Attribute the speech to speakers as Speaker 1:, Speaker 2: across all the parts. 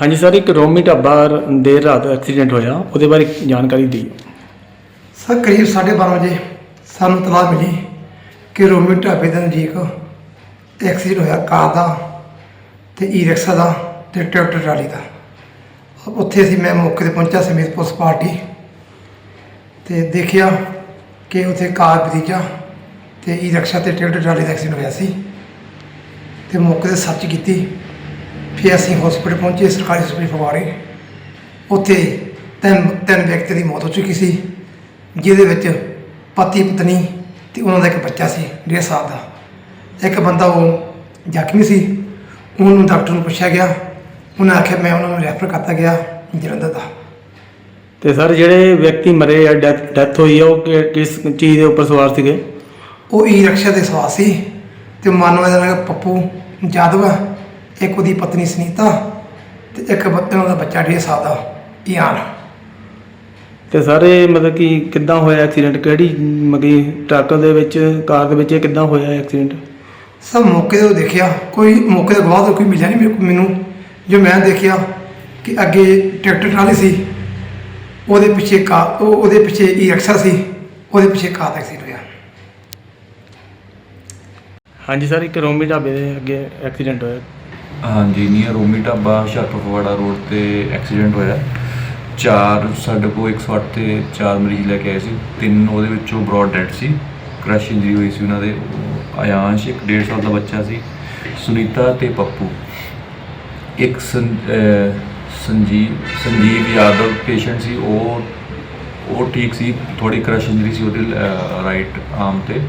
Speaker 1: ਹਾਂਜੀ ਸਰ, ਇੱਕ ਰੋਮੀ ਢਾਬਾ ਦੇਰ ਰਾਤ ਐਕਸੀਡੈਂਟ ਹੋਇਆ। ਉਹਦੇ ਬਾਰੇ ਜਾਣਕਾਰੀ ਦਿਓ।
Speaker 2: ਸਰ, ਕਰੀਬ 12:30 ਵਜੇ ਸਾਨੂੰ ਤਲਾਹ ਮਿਲੀ ਕਿ ਰੋਮੀ ਢਾਬੇ ਦੇ ਨਜ਼ਦੀਕ ਐਕਸੀਡੈਂਟ ਹੋਇਆ ਕਾਰ ਦਾ ਤੇ ਈ ਰਿਕਸ਼ਾ ਦਾ ਤੇ ਟਰੈਕਟਰ ਟਰਾਲੀ ਦਾ। ਉੱਥੇ ਅਸੀਂ ਮੈਂ ਮੌਕੇ ਤੇ ਪਹੁੰਚਿਆ ਸਮੇਤ ਪੁਲਿਸ ਪਾਰਟੀ ਤੇ ਦੇਖਿਆ ਕਿ ਉੱਥੇ ਕਾਰ ਭਤੀਜਾ ਤੇ ਈ ਰਿਕਸ਼ਾ ਤੇ ਟਰੈਕਟਰ ਟਰਾਲੀ ਦਾ ਐਕਸੀਡੈਂਟ ਹੋਇਆ ਸੀ ਤੇ ਮੌਕੇ ਤੇ ਸਰਚ ਕੀਤੀ ਫਿਰ ਅਸੀਂ ਹਸਪੀਟਲ ਪਹੁੰਚੇ ਸਰਕਾਰੀ ਹਸਪਤਾਲ ਫਗਵਾੜੇ ਉੱਥੇ ਤਿੰਨ ਤਿੰਨ ਵਿਅਕਤੀ ਦੀ ਮੌਤ ਹੋ ਚੁੱਕੀ ਸੀ ਜਿਹਦੇ ਵਿੱਚ ਪਤੀ ਪਤਨੀ ਤੇ ਉਹਨਾਂ ਦਾ ਇੱਕ ਬੱਚਾ ਸੀ ਡੇਢ ਸਾਲ ਦਾ। ਇੱਕ ਬੰਦਾ ਉਹ ਜ਼ਖਮੀ ਸੀ ਉਹਨੂੰ ਡਾਕਟਰ ਨੂੰ ਪੁੱਛਿਆ ਗਿਆ। ਉਹਨਾਂ ਆਖਿਆ ਮੈਂ ਉਹਨਾਂ ਨੂੰ ਰੈਫਰ ਕਰਤਾ ਗਿਆ ਜਲੰਧਰ ਦਾ।
Speaker 1: ਤੇ ਸਰ ਜਿਹੜੇ ਵਿਅਕਤੀ ਮਰੇ ਆ ਡੈਥ ਹੋਈ ਆ ਉਹ ਕਿ- ਕਿਸ ਚੀਜ਼ ਦੇ ਉੱਪਰ ਸਵਾਰ ਸੀਗੇ?
Speaker 2: ਉਹ ਈ ਰਿਕਸ਼ਾ ਦੇ ਸਵਾਰ ਸੀ ਤੇ ਮਾਨਵ ਦਾ ਨਾਮ ਪੱਪੂ ਜਾਦਵ ਆ, ਇੱਕ ਉਹਦੀ ਪਤਨੀ ਸੁਨੀਤਾ ਤੇ ਇੱਕ ਬ- ਉਹਨਾਂ ਦਾ ਬੱਚਾ ਡੇਢ ਸਾਲ ਦਾ ਇਆਨ।
Speaker 1: ਤੇ ਸਰ ਮਤਲਬ ਕਿ ਕਿੱਦਾਂ ਹੋਇਆ ਐਕਸੀਡੈਂਟ ਕਿਹੜੀ ਮਗੀ ਟਰੱਕ ਦੇ ਵਿੱਚ ਕਾਰ ਦੇ ਵਿੱਚ ਇਹ ਕਿੱਦਾਂ ਹੋਇਆ ਐਕਸੀਡੈਂਟ
Speaker 2: ਸਭ ਮੌਕੇ ਤੇ ਦੇਖਿਆ। ਕੋਈ ਮੌਕੇ ਤੇ ਗਵਾਹ ਤਾਂ ਕੋਈ ਮਿਲਿਆ ਨਹੀਂ ਮੈਨੂੰ। ਜੋ ਮੈਂ ਦੇਖਿਆ ਕਿ ਅੱਗੇ ਟਰੈਕਟਰ ਟਰਾਲੀ ਸੀ ਉਹਦੇ ਪਿੱਛੇ ਕਾਰ ਉਹ- ਉਹਦੇ ਪਿੱਛੇ ਈ ਰਿਕਸ਼ਾ ਸੀ ਉਹਦੇ ਪਿੱਛੇ ਕਾਰ ਦਾ ਐਕਸੀਡੈਂਟ ਹੋਇਆ।
Speaker 1: ਹਾਂਜੀ ਸਰ ਇੱਕ ਰੋਮੀ ਢਾਬੇ ਦੇ ਅੱਗੇ ਐਕਸੀਡੈਂਟ ਹੋਇਆ।
Speaker 3: ਹਾਂਜੀ ਨੀਅਰ ਰੋਮੀ ਢਾਬਾ ਹੁਸ਼ਿਆਰਪੁਰ ਫਗਵਾੜਾ ਰੋਡ ਤੇ ਐਕਸੀਡੈਂਟ ਹੋਇਆ। ਚਾਰ, ਸਾਡੇ ਕੋਲ 108 ਤੇ ਚਾਰ ਮਰੀਜ਼ ਲੈ ਕੇ ਆਏ ਸੀ। ਤਿੰਨ ਉਹਦੇ ਵਿੱਚੋਂ ਬ੍ਰੌਡ ਡੈਡ ਸੀ। ਕ੍ਰੈਸ਼ ਇੰਜਰੀ ਹੋਈ ਸੀ ਉਹਨਾਂ ਦੇ। ਉਹ ਆਯਾਂਸ਼ ਇੱਕ 1.5 ਸਾਲ ਦਾ ਬੱਚਾ ਸੀ, ਸੁਨੀਤਾ ਤੇ ਪੱਪੂ। ਇੱਕ ਸੰਜੀਵ ਸੰਜੀਵ ਯਾਦਵ ਪੇਸ਼ੈਂਟ ਸੀ। ਉਹ ਉਹ ਠੀਕ ਸੀ। ਥੋੜੀ ਕ੍ਰੈਸ਼ ਇੰਜਰੀ ਸੀ ਉਹਦੇ ਰਾਈਟ ਆਰਮ ਤੇ।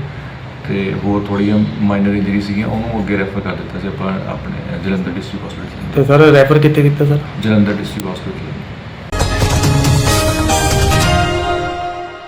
Speaker 3: ਤੇ ਹੋਰ ਥੋੜ੍ਹੀਆਂ ਮਾਈਨਰ ਇੰਜਰੀ ਸੀਗੀਆਂ ਉਹਨੂੰ ਅੱਗੇ ਰੈਫਰ ਕਰ ਦਿੱਤਾ ਸੀ ਆਪਾਂ ਆਪਣੇ ਜਲੰਧਰ ਡਿਸਟ੍ਰਿਕਟ ਹਸਪੀਟਲ
Speaker 1: ਤੇ ਸਰ ਰੈਫਰ ਕਿੱਥੇ ਕੀਤਾ ਸਰ?
Speaker 3: Jalandhar district hospital